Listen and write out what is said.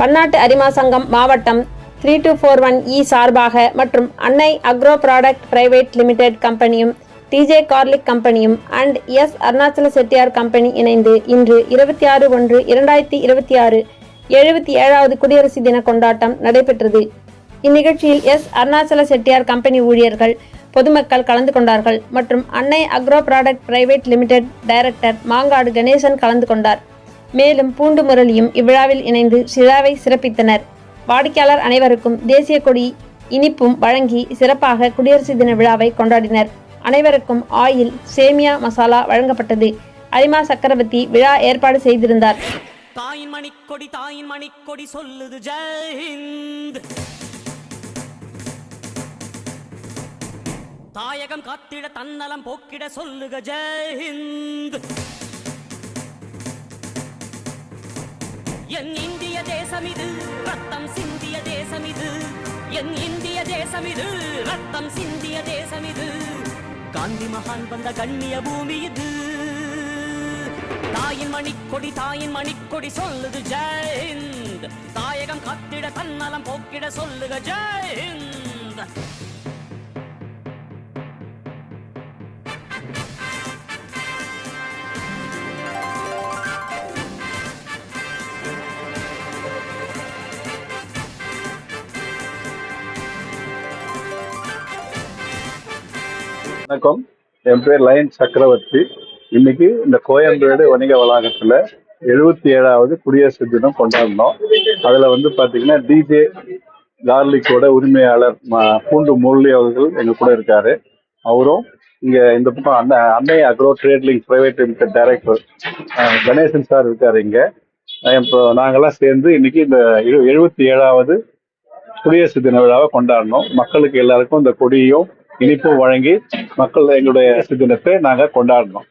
பன்னாட்டு அரிமா சங்கம் மாவட்டம் three two four one E சார்பாக மற்றும் Annai agro product private limited கம்பெனியும் டிஜே கார்லிக் கம்பெனியும் and S Arunachala Chettiar company இணைந்து இன்று இருபத்தி ஆறு ஒன்று இரண்டாயிரத்தி இருபத்தி ஆறு எழுபத்தி ஏழாவது குடியரசு தின கொண்டாட்டம் நடைபெற்றது. இந்நிகழ்ச்சியில் எஸ் அருணாச்சல செட்டியார் கம்பெனி ஊழியர்கள் பொதுமக்கள் கலந்து கொண்டார்கள் மற்றும் Annai agro product private limited director Mangadu Ganesan கலந்து கொண்டார். மேலும் பூண்டு முரளியும் இவ்விழாவில் இணைந்து சிராவை சிறப்பித்தனர். வாடிக்கையாளர் அனைவருக்கும் தேசிய கொடி இனிப்பும் வழங்கி சிறப்பாக குடியரசு தின விழாவை கொண்டாடினர். அனைவருக்கும் ஆயில் சேமியா மசாலா வழங்கப்பட்டது. அரிமா சக்கரவர்த்தி விழா ஏற்பாடு செய்திருந்தார். தாயின் மணிக்கொடி தாயின் மணிக்கொடி சொல்லுது ஜெயஹிந்த். தாயகம் காத்திட தன்னலம் போக்கிட சொல்லுக ஜெயஹிந்த். என் இந்திய தேசம் இது ரத்தம் சிந்திய தேசம் இது. என் இந்திய தேசம் இது ரத்தம் சிந்திய தேசம் இது. காந்தி மகான் வந்த கண்ணிய பூமி இது. தாயின் மணிக்கொடி தாயின் மணிக்கொடி சொல்லுது ஜெயந்த் தாயகம் காத்திட தன்னலம் போக்கிட சொல்லுக ஜெயந்த் வணக்கம். என் பேர் லயன் சக்கரவர்த்தி. இன்னைக்கு இந்த கோயம்பேடு வணிக வளாகத்துல எழுபத்தி ஏழாவது குடியரசு தினம் கொண்டாடினோம். அதுல வந்து பாத்தீங்கன்னா டிஜே கார்லிக்கோட உரிமையாளர் பூண்டு முரளி அவர்கள் எங்க கூட இருக்காரு. அவரும் இங்க இந்த பக்கம் அண்ணா Annai agro trading private limited director Ganesan sir இருக்காரு இங்க. இப்போ நாங்கெல்லாம் சேர்ந்து இன்னைக்கு இந்த எழுபத்தி ஏழாவது குடியரசு தின விழாவை கொண்டாடினோம். மக்களுக்கு எல்லாருக்கும் இந்த கொடியும் இனிப்பு வழங்கி மக்கள் எங்களுடைய குடியரசு தினத்தை நாங்க கொண்டாடினோம்